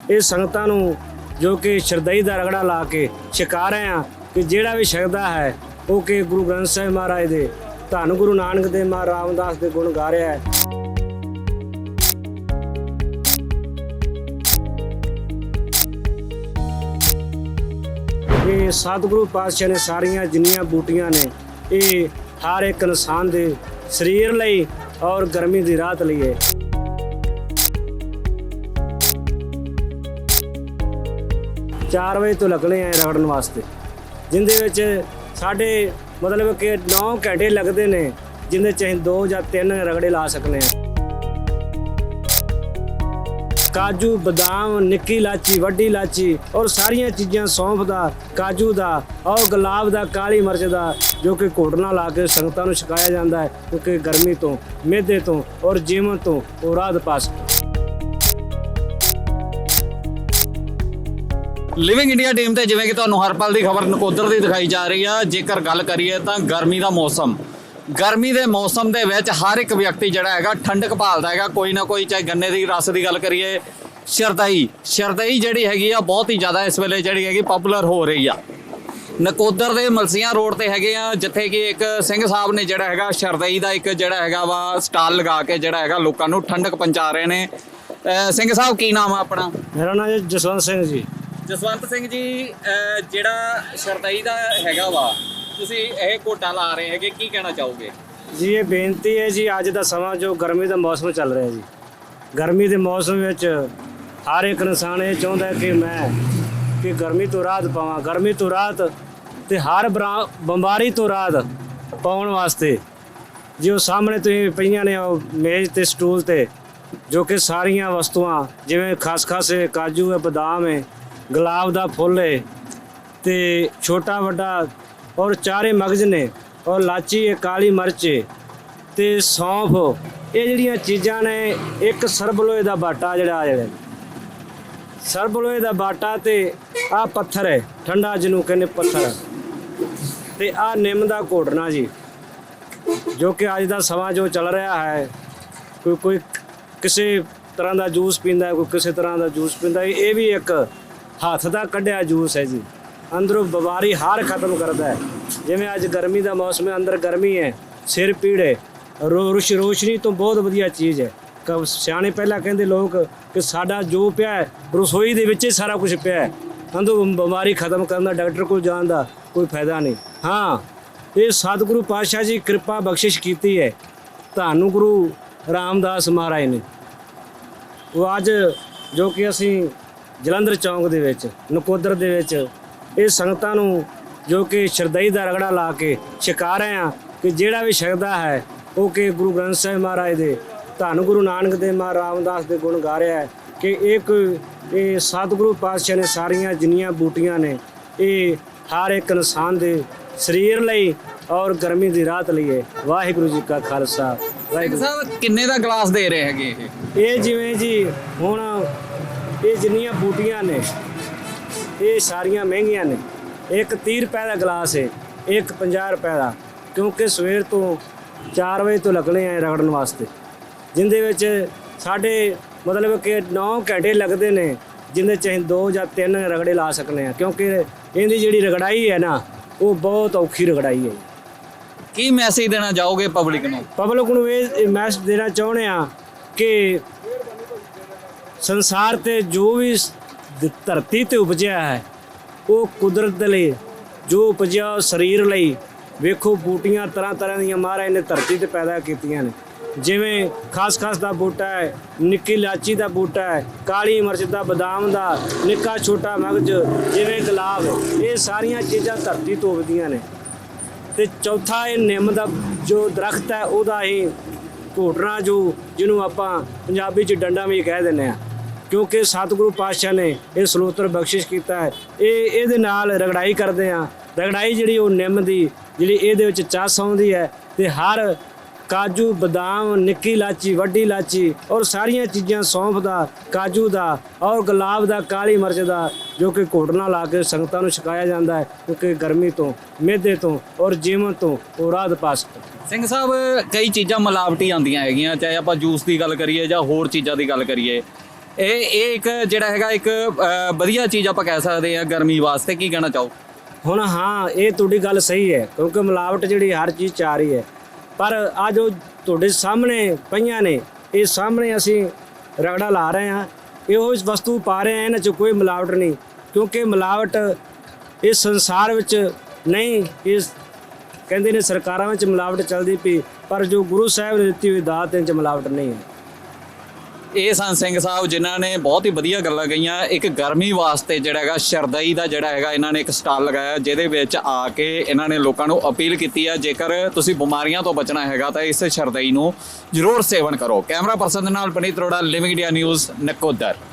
ਇਹ ਸੰਗਤਾਂ ਨੂੰ ਜੋ ਕਿ ਸ਼ਰਦਈ ਦਾ ਰਗੜਾ ਲਾ ਕੇ ਛਕਾ ਰਹੇ ਆ ਕਿ ਜਿਹੜਾ ਵੀ ਸ਼ਕਦਾ ਹੈ, ਉਹ ਕਿ ਗੁਰੂ ਗ੍ਰੰਥ ਸਾਹਿਬ ਮਹਾਰਾਜ ਦੇ ਧੰਨ ਗੁਰੂ ਨਾਨਕ ਦੇਵ ਮਹਾਰਾਜ ਰਾਮਦਾਸ ਦੇ ਗੁਣ ਗਾ ਰਿਹਾ ਹੈ। ਇਹ ਸਤਿਗੁਰੂ ਪਾਤਸ਼ਾਹ ਨੇ ਸਾਰੀਆਂ ਜਿੰਨੀਆਂ ਬੂਟੀਆਂ ਨੇ, ਇਹ ਹਰ ਇੱਕ ਇਨਸਾਨ ਦੇ ਸਰੀਰ ਲਈ ਔਰ ਗਰਮੀ ਦੀ ਰਾਹਤ ਲਈ ਹੈ। ਚਾਰ ਵਜੇ ਤੋਂ ਲੱਗਣੇ ਆ ਰਗੜਨ ਵਾਸਤੇ। ਜਿੰਦੇ ਵਿੱਚ ਸਾਡੇ ਮਤਲਬ ਕਿ 9 ਘੰਟੇ ਲੱਗਦੇ ਨੇ, ਜਿੰਦੇ ਚ ਅਸੀਂ 2 ਜਾਂ 3 ਰਗੜੇ ਲਾ ਸਕਨੇ ਆ। ਕਾਜੂ, ਬਦਾਮ, ਨਿੱਕੀ ਇਲਾਚੀ, ਵੱਡੀ ਇਲਾਚੀ ਔਰ ਸਾਰੀਆਂ ਚੀਜ਼ਾਂ ਸੌਂਫ ਦਾ, ਕਾਜੂ ਦਾ, ਔਰ ਗੁਲਾਬ ਦਾ, ਕਾਲੀ ਮਿਰਚ ਦਾ, ਜੋ ਕਿ ਘੋਟਣਾ ਲਾ ਕੇ ਸੰਗਤਾਂ ਨੂੰ ਛਕਾਇਆ ਜਾਂਦਾ ਹੈ, ਕਿਉਂਕਿ ਗਰਮੀ ਤੋਂ, ਮਿਹਦੇ ਤੋਂ ਔਰ ਜੀਵਨ ਤੋਂ ਉਹ ਰਾਹਤ ਪਾ ਲਿਵਿੰਗ ਇੰਡੀਆ ਟੀਮ ਤੇ ਜਿਵੇਂ ਕਿ ਤੁਹਾਨੂੰ ਹਰ ਪਲ ਦੀ ਖਬਰ ਨਕੋਦਰ ਦੀ ਦਿਖਾਈ ਜਾ ਰਹੀ ਆ, ਜੇਕਰ ਗੱਲ ਕਰੀਏ ਤਾਂ ਗਰਮੀ ਦਾ ਮੌਸਮ। ਗਰਮੀ ਦੇ ਮੌਸਮ ਦੇ ਵਿੱਚ ਹਰ ਇੱਕ ਵਿਅਕਤੀ ਜਿਹੜਾ ਹੈਗਾ ਠੰਡਕ ਭਾਲਦਾ ਹੈਗਾ, ਕੋਈ ਨਾ ਕੋਈ ਚਾਹੇ ਗੰਨੇ ਦੀ ਰਸ ਦੀ ਗੱਲ ਕਰੀਏ, ਸ਼ਰਦਾਈ। ਸ਼ਰਦਈ ਜਿਹੜੀ ਹੈਗੀ ਆ, ਬਹੁਤ ਹੀ ਜ਼ਿਆਦਾ ਇਸ ਵੇਲੇ ਜਿਹੜੀ ਹੈਗੀ ਪਪੂਲਰ ਹੋ ਰਹੀ ਆ। ਨਕੋਦਰ ਦੇ ਮਲਸੀਆਂ ਰੋਡ ਤੇ ਹੈਗੇ ਆ, ਜਿੱਥੇ ਕਿ ਇੱਕ ਸਿੰਘ ਸਾਹਿਬ ਨੇ ਜਿਹੜਾ ਹੈਗਾ ਸ਼ਰਦਈ ਦਾ ਇੱਕ ਜਿਹੜਾ ਹੈਗਾ ਵਾ ਸਟਾਲ ਲਗਾ ਕੇ ਜਿਹੜਾ ਹੈਗਾ ਲੋਕਾਂ ਨੂੰ ਠੰਡਕ ਪਹੁੰਚਾ ਰਹੇ ਨੇ। ਸਿੰਘ ਸਾਹਿਬ, ਕੀ ਨਾਮ ਆ ਆਪਣਾ? ਮੇਰਾ ਨਾਮ ਜਸਵੰਤ ਸਿੰਘ ਜੀ। ਜਸਵੰਤ ਸਿੰਘ ਜੀ ਜਿਹੜਾ ਸ਼ਰਦਾਈ ਦਾ ਹੈਗਾ ਵਾ, ਤੁਸੀਂ ਇਹ ਕੋਟਾ ਲਾ ਰਹੇ ਹੈਗੇ, ਕੀ ਕਹਿਣਾ ਚਾਹੋਗੇ? ਜੀ, ਇਹ ਬੇਨਤੀ ਹੈ ਜੀ, ਅੱਜ ਦਾ ਸਮਾਂ ਜੋ ਗਰਮੀ ਦਾ ਮੌਸਮ ਚੱਲ ਰਿਹਾ ਜੀ। ਗਰਮੀ ਦੇ ਮੌਸਮ ਵਿੱਚ ਹਰ ਇੱਕ ਇਨਸਾਨ ਇਹ ਚਾਹੁੰਦਾ ਕਿ ਮੈਂ, ਕਿ ਗਰਮੀ ਤੋਂ ਰਾਹਤ ਪਾਵਾਂ। ਗਰਮੀ ਤੋਂ ਰਾਹਤ ਤੇ ਹਰ ਬਰਾ- ਬਿਮਾਰੀ ਤੋਂ ਰਾਹਤ ਪਾਉਣ ਵਾਸਤੇ ਜੋ ਸਾਹਮਣੇ ਤੁਸੀਂ ਪਈਆਂ ਨੇ ਉਹ ਮੇਜ਼ ਤੇ, ਸਟੂਲ ਤੇ, ਜੋ ਕਿ ਸਾਰੀਆਂ ਵਸਤੂਆਂ, ਜਿਵੇਂ ਖਸਖਸ ਹੈ ਕਾਜੂ ਹੈ, ਬਦਾਮ ਹੈ ਗੁਲਾਬ ਦਾ ਫੁੱਲ ਹੈ ਤੇ ਛੋਟਾ ਵੱਡਾ ਔਰ ਚਾਰੇ ਮਗਜ਼ ਨੇ ਔਰ ਲਾਚੀ ਹੈ ਕਾਲੀ ਮਿਰਚ ਹੈ ਤੇ ਸੌਂਫ, ਇਹ ਜਿਹੜੀਆਂ ਚੀਜ਼ਾਂ ਨੇ, ਇੱਕ ਸਰਬਲੋਏ ਦਾ ਬਾਟਾ ਜਿਹੜਾ ਜਿਹੜਾ ਸਰਬਲੋਏ ਦਾ ਬਾਟਾ ਤੇ ਆ ਪੱਥਰ ਹੈ ਠੰਡਾ ਜਿਹਨੂੰ ਕਹਿੰਦੇ ਪੱਥਰ। ਤੇ ਆ ਨਿੰਮ ਦਾ ਘੋਟਣਾ ਜੀ, ਜੋ ਕਿ ਅੱਜ ਦਾ ਸਮਾਂ ਜੋ ਚੱਲ ਰਿਹਾ ਹੈ, ਕੋਈ ਕੋਈ ਕਿਸੇ ਤਰ੍ਹਾਂ ਦਾ ਜੂਸ ਪੀਂਦਾ ਕੋਈ ਕਿਸੇ ਤਰ੍ਹਾਂ ਦਾ ਜੂਸ ਪੀਂਦਾ ਇਹ ਵੀ ਇੱਕ ਹੱਥ ਦਾ ਕੱਢਿਆ ਜੂਸ ਹੈ ਜੀ। ਅੰਦਰੋਂ ਬਿਮਾਰੀ ਹਾਰ ਖਤਮ ਕਰਦਾ ਹੈ। ਜਿਵੇਂ ਅੱਜ ਗਰਮੀ ਦਾ ਮੌਸਮ ਹੈ, ਅੰਦਰ ਗਰਮੀ ਹੈ, ਸਿਰ ਪੀੜ ਪੀੜੇ ਰੋਸ਼, ਰੋਸ਼ਨੀ ਤੋਂ ਬਹੁਤ ਵਧੀਆ ਚੀਜ਼ ਹੈ। ਕ- ਸਿਆਣੇ ਪਹਿਲਾਂ ਕਹਿੰਦੇ ਲੋਕ ਕਿ ਸਾਡਾ ਜੋ ਪਿਆ ਹੈ, ਰਸੋਈ ਦੇ ਵਿੱਚ ਹੀ ਸਾਰਾ ਕੁਝ ਪਿਆ ਹੈ। ਅੰਦਰੋਂ ਬਿਮਾਰੀ ਖਤਮ ਕਰਨ ਦਾ, ਡਾਕਟਰ ਕੋਲ ਜਾਣ ਦਾ ਕੋਈ ਫਾਇਦਾ ਨਹੀਂ। ਹਾਂ, ਇਹ ਸਤਿਗੁਰੂ ਪਾਤਸ਼ਾਹ ਜੀ ਕਿਰਪਾ ਬਖਸ਼ਿਸ਼ ਕੀਤੀ ਹੈ। ਤੁਹਾਨੂੰ ਗੁਰੂ ਰਾਮਦਾਸ ਮਹਾਰਾਜ ਨੇ। ਉਹ ਅੱਜ ਜੋ ਕਿ ਅਸੀਂ ਜਲੰਧਰ ਚੌਂਕ ਦੇ ਵਿੱਚ ਨਕੋਦਰ ਦੇ ਵਿੱਚ ਇਹ ਸੰਗਤਾਂ ਨੂੰ ਜੋ ਕਿ ਸ਼ਰਦਈ ਦਾ ਰਗੜਾ ਲਾ ਕੇ ਛਕਾ ਰਹੇ ਆ ਕਿ ਜਿਹੜਾ ਵੀ ਛਕਦਾ ਹੈ ਉਹ ਕਿ ਗੁਰੂ ਗ੍ਰੰਥ ਸਾਹਿਬ ਮਹਾਰਾਜ ਦੇ ਧੰਨ ਗੁਰੂ ਨਾਨਕ ਦੇਵ ਮਹਾਰਾਜ ਰਾਮਦਾਸ ਦੇ ਗੁਣ ਗਾ ਰਿਹਾ ਹੈ ਕਿ ਇੱਕ ਇਹ ਸਤਿਗੁਰੂ ਪਾਤਸ਼ਾਹ ਨੇ ਸਾਰੀਆਂ ਜਿੰਨੀਆਂ ਬੂਟੀਆਂ ਨੇ ਇਹ ਹਰ ਇੱਕ ਇਨਸਾਨ ਦੇ ਸਰੀਰ ਲਈ ਔਰ ਗਰਮੀ ਦੀ ਰਾਹਤ ਲਈ ਹੈ। ਵਾਹਿਗੁਰੂ ਜੀ ਕਾ ਖਾਲਸਾ। ਵਾਹਿਗੁਰੂ ਸਾਹਿਬ ਕਿੰਨੇ ਦਾ ਗਲਾਸ ਦੇ ਰਹੇ ਹੈਗੇ ਇਹ? ਇਹ ਜਿਵੇਂ ਜੀ ਹੁਣ ਇਹ ਜਿੰਨੀਆਂ ਬੂਟੀਆਂ ਨੇ ਇਹ ਸਾਰੀਆਂ ਮਹਿੰਗੀਆਂ ਨੇ। ਇੱਕ 30 ਰੁਪਏ ਦਾ ਗਲਾਸ ਹੈ ਇੱਕ 50 ਰੁਪਏ ਦਾ ਕਿਉਂਕਿ ਸਵੇਰ ਤੋਂ 4 ਵਜੇ ਤੋਂ ਲੱਗਣੇ ਆ ਰਗੜਨ ਵਾਸਤੇ। ਜਿੰਦੇ ਵਿੱਚ ਸਾਡੇ ਮਤਲਬ ਕਿ 9 ਘੰਟੇ ਲੱਗਦੇ ਨੇ ਜਿੰਦੇ ਚ ਅਸੀਂ 2 ਜਾਂ 3 ਰਗੜੇ ਲਾ ਸਕਨੇ ਆ ਕਿਉਂਕਿ ਇਹਦੀ ਜਿਹੜੀ ਰਗੜਾਈ ਹੈ ਨਾ ਉਹ ਬਹੁਤ ਔਖੀ ਰਗੜਾਈ ਹੈ। ਕੀ ਮੈਸੇਜ ਦੇਣਾ ਚਾਹੋਗੇ ਪਬਲਿਕ ਨੂੰ? ਪਬਲਿਕ ਨੂੰ ਇਹ ਮੈਸੇਜ ਦੇਣਾ ਚਾਹੁੰਦੇ ਆ ਕਿ ਸੰਸਾਰ ਤੇ ਜੋ ਵੀ ਧਰਤੀ ਤੇ ਉਪਜਿਆ ਹੈ, ਉਹ ਕੁਦਰਤ ਦੇ ਲਈ ਜੋ ਉਪਜਿਆ ਉਹ ਸਰੀਰ ਲਈ, ਵੇਖੋ ਬੂਟੀਆਂ ਤਰ੍ਹਾਂ ਤਰ੍ਹਾਂ ਦੀਆਂ ਮਹਾਰਾਜ ਨੇ ਧਰਤੀ ਤੇ ਪੈਦਾ ਕੀਤੀਆਂ ਨੇ। ਜਿਵੇਂ ਖਾਸ-ਖਾਸ ਦਾ ਬੂਟਾ ਹੈ, ਨਿੱਕੀ ਇਲਾਚੀ ਦਾ ਬੂਟਾ ਹੈ, ਕਾਲੀ ਮਿਰਚ ਦਾ, ਬਦਾਮ ਦਾ, ਨਿੱਕਾ ਛੋਟਾ ਮਗਜ, ਜਿਵੇਂ ਗੁਲਾਬ, ਇਹ ਸਾਰੀਆਂ ਚੀਜ਼ਾਂ ਧਰਤੀ ਤੋਂ ਉਗਦੀਆਂ ਨੇ। ਤੇ ਚੌਥਾ ਇਹ ਨਿੰਮ ਦਾ ਜੋ ਦਰਖਤ ਹੈ, ਉਹਦਾ ਹੀ ਘੋਟਣਾ ਜੋ ਜਿਹਨੂੰ ਆਪਾਂ ਪੰਜਾਬੀ ਚ ਡੰਡਾ ਵੀ ਕਹਿ ਦਿੰਦੇ ਆ ਕਿਉਂਕਿ ਸਤਿਗੁਰੂ ਪਾਤਸ਼ਾਹ ਨੇ ਇਹ ਸਲੋਤਰ ਬਖਸ਼ਿਸ਼ ਕੀਤਾ ਹੈ। ਇਹ ਇਹਦੇ ਨਾਲ ਰਗੜਾਈ ਕਰਦੇ ਆ ਰਗੜਾਈ ਜਿਹੜੀ ਉਹ ਨਿੰਮ ਦੀ, ਜਿਹੜੀ ਇਹਦੇ ਵਿੱਚ ਚਸ ਆਉਂਦੀ ਹੈ ਤੇ ਹਰ ਕਾਜੂ, ਬਦਾਮ, ਨਿੱਕੀ ਇਲਾਚੀ, ਵੱਡੀ ਇਲਾਚੀ ਔਰ ਸਾਰੀਆਂ ਚੀਜ਼ਾਂ ਸੌਂਫ ਦਾ ਕਾਜੂ ਦਾ ਔਰ ਗੁਲਾਬ ਦਾ, ਕਾਲੀ ਮਿਰਚ ਦਾ ਜੋ ਕਿ ਘੋਟਣਾ ਲਾ ਕੇ ਸੰਗਤਾਂ ਨੂੰ ਛਕਾਇਆ ਜਾਂਦਾ ਹੈ ਕਿਉਂਕਿ ਗਰਮੀ ਤੋਂ, ਮਿਹਦੇ ਤੋਂ ਔਰ ਜੀਵਨ ਤੋਂ ਉਹ ਰਾਹਤ ਪਾ ਸਕਣ ਸਿੰਘ ਸਾਹਿਬ, ਕਈ ਚੀਜ਼ਾਂ ਮਿਲਾਵਟੀ ਆਉਂਦੀਆਂ ਹੈਗੀਆਂ, ਚਾਹੇ ਆਪਾਂ ਜੂਸ ਦੀ ਗੱਲ ਕਰੀਏ ਜਾਂ ਹੋਰ ਚੀਜ਼ਾਂ ਦੀ ਗੱਲ ਕਰੀਏ। ਇਹ ਇਹ ਇੱਕ ਜਿਹੜਾ ਹੈਗਾ ਇੱਕ ਅ, ਵਧੀਆ ਚੀਜ਼ ਆਪਾਂ ਕਹਿ ਸਕਦੇ ਆ ਗਰਮੀ ਵਾਸਤੇ। ਕੀ ਕਹਿਣਾ ਚਾਹੋ? ਹੁਣ ਹਾਂ ਇਹ ਤੁਹਾਡੀ ਗੱਲ ਸਹੀ ਹੈ ਕਿਉਂਕਿ ਮਿਲਾਵਟ ਜਿਹੜੀ ਹਰ ਚੀਜ਼ ਚ ਆ ਰਹੀ ਹੈ। ਪਰ ਆ ਜੋ ਤੁਹਾਡੇ ਸਾਹਮਣੇ ਪਈਆਂ ਨੇ ਇਹ ਸਾਹਮਣੇ ਅਸੀਂ ਰਗੜਾ ਲਾ ਰਹੇ ਹਾਂ। ਇਹੋ ਜਿਹੀ ਵਸਤੂ ਪਾ ਰਹੇ ਹਾਂ ਇਹਨਾਂ 'ਚ ਕੋਈ ਮਿਲਾਵਟ ਨਹੀਂ। ਕਿਉਂਕਿ ਮਿਲਾਵਟ ਇਸ ਸੰਸਾਰ ਵਿੱਚ ਨਹੀਂ ਇਸ ਕਹਿੰਦੇ ਨੇ ਸਰਕਾਰਾਂ ਵਿੱਚ ਮਿਲਾਵਟ ਚੱਲਦੀ ਪਈ ਪਰ ਜੋ ਗੁਰੂ ਸਾਹਿਬ ਨੇ ਦਿੱਤੀ ਹੋਈ ਦਾਤ ਇਹਨਾਂ 'ਚ ਮਿਲਾਵਟ ਨਹੀਂ ਹੈ। ਇਹ ਸੰ ਸਿੰਘ ਸਾਹਿਬ ਜਿਨ੍ਹਾਂ ਨੇ ਬਹੁਤ ਹੀ ਵਧੀਆ ਗੱਲਾਂ ਕਹੀਆਂ। ਇੱਕ ਗਰਮੀ ਵਾਸਤੇ ਜਿਹੜਾ ਹੈਗਾ, ਸ਼ਰਦਾਈ ਦਾ ਜਿਹੜਾ ਹੈਗਾ, ਇਹਨਾਂ ਨੇ ਇੱਕ ਸਟਾਲ ਲਗਾਇਆ, ਜਿਹਦੇ ਵਿੱਚ ਆ ਕੇ ਇਹਨਾਂ ਨੇ ਲੋਕਾਂ ਨੂੰ ਅਪੀਲ ਕੀਤੀ ਹੈ ਜੇਕਰ ਤੁਸੀਂ ਬਿਮਾਰੀਆਂ ਤੋਂ ਬਚਣਾ ਹੈਗਾ ਤਾਂ ਇਸ ਸ਼ਰਦਾਈ ਨੂੰ ਜ਼ਰੂਰ ਸੇਵਨ ਕਰੋ। ਕੈਮਰਾ ਪਰਸਨ ਦੇ ਨਾਲ Puneet Arora living India news Nakodar.